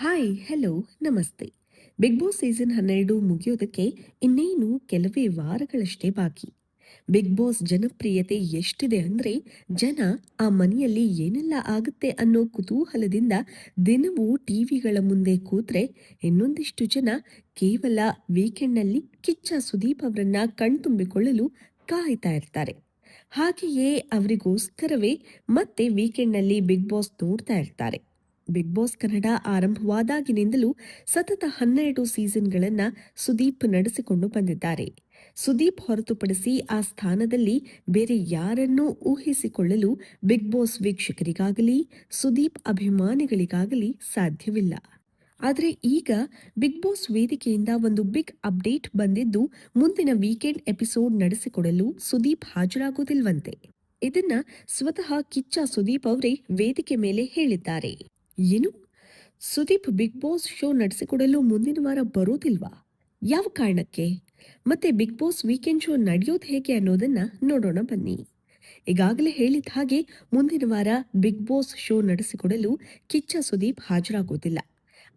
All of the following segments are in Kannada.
ಹಾಯ್, ಹೆಲೋ, ನಮಸ್ತೆ. ಬಿಗ್ ಬಾಸ್ ಸೀಸನ್ ಹನ್ನೆರಡು ಮುಗಿಯೋದಕ್ಕೆ ಇನ್ನೇನು ಕೆಲವೇ ವಾರಗಳಷ್ಟೇ ಬಾಕಿ. ಬಿಗ್ ಬಾಸ್ ಜನಪ್ರಿಯತೆ ಎಷ್ಟಿದೆ ಅಂದ್ರೆ ಜನ ಆ ಮನೆಯಲ್ಲಿ ಏನೆಲ್ಲ ಆಗುತ್ತೆ ಅನ್ನೋ ಕುತೂಹಲದಿಂದ ದಿನವೂ ಟಿವಿಗಳ ಮುಂದೆ ಕೂತ್ರೆ ಇನ್ನೊಂದಿಷ್ಟು ಜನ ಕೇವಲ ವೀಕೆಂಡ್ನಲ್ಲಿ ಕಿಚ್ಚ ಸುದೀಪ್ ಅವರನ್ನ ಕಣ್ತುಂಬಿಕೊಳ್ಳಲು ಕಾಯ್ತಾ ಇರ್ತಾರೆ. ಹಾಗೆಯೇ ಅವರಿಗೋಸ್ಕರವೇ ಮತ್ತೆ ವೀಕೆಂಡ್ನಲ್ಲಿ ಬಿಗ್ ಬಾಸ್ ನೋಡ್ತಾ ಇರ್ತಾರೆ. ಬಿಗ್ ಬಾಸ್ ಕನ್ನಡ ಆರಂಭವಾದಾಗಿನಿಂದಲೂ ಸತತ ಹನ್ನೆರಡು ಸೀಸನ್ಗಳನ್ನು ಸುದೀಪ್ ನಡೆಸಿಕೊಂಡು ಬಂದಿದ್ದಾರೆ. ಸುದೀಪ್ ಹೊರತುಪಡಿಸಿ ಆ ಸ್ಥಾನದಲ್ಲಿ ಬೇರೆ ಯಾರನ್ನೂ ಊಹಿಸಿಕೊಳ್ಳಲು ಬಿಗ್ ಬಾಸ್ ವೀಕ್ಷಕರಿಗಾಗಲಿ, ಸುದೀಪ್ ಅಭಿಮಾನಿಗಳಿಗಾಗಲಿ ಸಾಧ್ಯವಿಲ್ಲ. ಆದರೆ ಈಗ ಬಿಗ್ ಬಾಸ್ ವೇದಿಕೆಯಿಂದ ಒಂದು ಬಿಗ್ ಅಪ್ಡೇಟ್ ಬಂದಿದ್ದು ಮುಂದಿನ ವೀಕೆಂಡ್ ಎಪಿಸೋಡ್ ನಡೆಸಿಕೊಡಲು ಸುದೀಪ್ ಹಾಜರಾಗುವುದಿಲ್ವಂತೆ. ಇದನ್ನ ಸ್ವತಃ ಕಿಚ್ಚ ಸುದೀಪ್ ಅವರೇ ವೇದಿಕೆ ಮೇಲೆ ಹೇಳಿದ್ದಾರೆ. ಏನು? ಸುದೀಪ್ ಬಿಗ್ ಬಾಸ್ ಶೋ ನಡೆಸಿಕೊಡಲು ಮುಂದಿನ ವಾರ ಬರೋದಿಲ್ವಾ? ಯಾವ ಕಾರಣಕ್ಕೆ? ಮತ್ತೆ ಬಿಗ್ ಬಾಸ್ ವೀಕೆಂಡ್ ಶೋ ನಡೆಯೋದು ಹೇಗೆ ಅನ್ನೋದನ್ನ ನೋಡೋಣ ಬನ್ನಿ. ಈಗಾಗಲೇ ಹೇಳಿದ ಹಾಗೆ ಮುಂದಿನ ವಾರ ಬಿಗ್ ಬಾಸ್ ಶೋ ನಡೆಸಿಕೊಡಲು ಕಿಚ್ಚ ಸುದೀಪ್ ಹಾಜರಾಗೋದಿಲ್ಲ.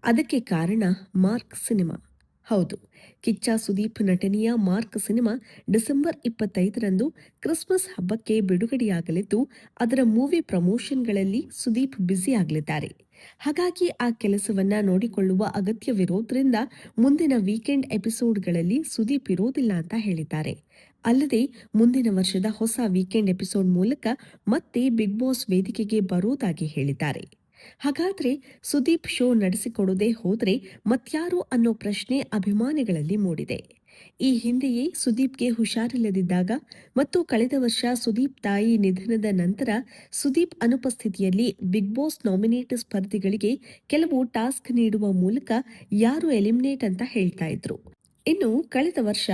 ಅದಕ್ಕೆ ಕಾರಣ ಮಾರ್ಕ್ ಸಿನಿಮಾ ಹೌದು. ಕಿಚ್ಚ ಸುದೀಪ್ ನಟನೆಯ ಮಾರ್ಕ್ ಸಿನಿಮಾ ಡಿಸೆಂಬರ್ ಇಪ್ಪತ್ತೈದರಂದು ಕ್ರಿಸ್ಮಸ್ ಹಬ್ಬಕ್ಕೆ ಬಿಡುಗಡೆಯಾಗಲಿದ್ದು, ಅದರ ಮೂವಿ ಪ್ರಮೋಷನ್ಗಳಲ್ಲಿ ಸುದೀಪ್ ಬ್ಯುಸಿ ಆಗಲಿದ್ದಾರೆ ಹಾಗಾಗಿ ಆ ಕೆಲಸವನ್ನ ನೋಡಿಕೊಳ್ಳುವ ಅಗತ್ಯವಿರೋದ್ರಿಂದ ಮುಂದಿನ ವೀಕೆಂಡ್ ಎಪಿಸೋಡ್ಗಳಲ್ಲಿ ಸುದೀಪ್ ಇರೋದಿಲ್ಲ ಅಂತ ಹೇಳಿದ್ದಾರೆ. ಅಲ್ಲದೆ, ಮುಂದಿನ ವರ್ಷದ ಹೊಸ ವೀಕೆಂಡ್ ಎಪಿಸೋಡ್ ಮೂಲಕ ಮತ್ತೆ ಬಿಗ್ ಬಾಸ್ ವೇದಿಕೆಗೆ ಬರೋದಾಗಿ ಹೇಳಿದ್ದಾರೆ. ಹಾಗಾದ್ರೆ ಸುದೀಪ್ ಶೋ ನಡೆಸಿಕೊಡೋದೇ ಹೋದ್ರೆ ಮತ್ಯಾರು ಅನ್ನೋ ಪ್ರಶ್ನೆ ಅಭಿಮಾನಿಗಳಲ್ಲಿ ಮೂಡಿದೆ. ಈ ಹಿಂದೆಯೇ ಸುದೀಪ್ಗೆ ಹುಷಾರಿಲ್ಲದಿದ್ದಾಗ ಮತ್ತು ಕಳೆದ ವರ್ಷ ಸುದೀಪ್ ತಾಯಿ ನಿಧನದ ನಂತರ ಸುದೀಪ್ ಅನುಪಸ್ಥಿತಿಯಲ್ಲಿ ಬಿಗ್ ಬಾಸ್ ನಾಮಿನೇಟ್ ಸ್ಪರ್ಧಿಗಳಿಗೆ ಕೆಲವು ಟಾಸ್ಕ್ ನೀಡುವ ಮೂಲಕ ಯಾರು ಎಲಿಮಿನೇಟ್ ಅಂತ ಹೇಳ್ತಾ ಇದ್ರು. ಇನ್ನು ಕಳೆದ ವರ್ಷ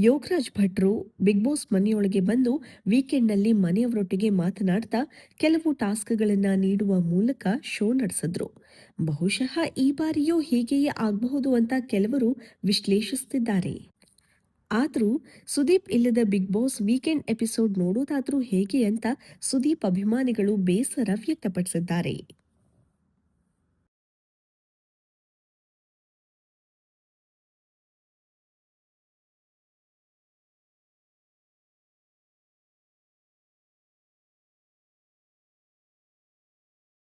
ಯೋಗರಾಜ್ ಭಟ್ರು ಬಿಗ್ ಬಾಸ್ ಮನೆಯೊಳಗೆ ಬಂದು ವೀಕೆಂಡ್ನಲ್ಲಿ ಮನೆಯವರೊಟ್ಟಿಗೆ ಮಾತನಾಡ್ತಾ ಕೆಲವು ಟಾಸ್ಕ್ಗಳನ್ನು ನೀಡುವ ಮೂಲಕ ಶೋ ನಡೆಸಿದ್ರು. ಬಹುಶಃ ಈ ಬಾರಿಯೂ ಹೀಗೆಯೇ ಆಗಬಹುದು ಅಂತ ಕೆಲವರು ವಿಶ್ಲೇಷಿಸುತ್ತಿದ್ದಾರೆ ಆದರೂ ಸುದೀಪ್ ಇಲ್ಲದ ಬಿಗ್ ಬಾಸ್ ವೀಕೆಂಡ್ ಎಪಿಸೋಡ್ ನೋಡೋದಾದರೂ ಹೇಗೆ ಅಂತ ಸುದೀಪ್ ಅಭಿಮಾನಿಗಳು ಬೇಸರ ವ್ಯಕ್ತಪಡಿಸಿದ್ದಾರೆ.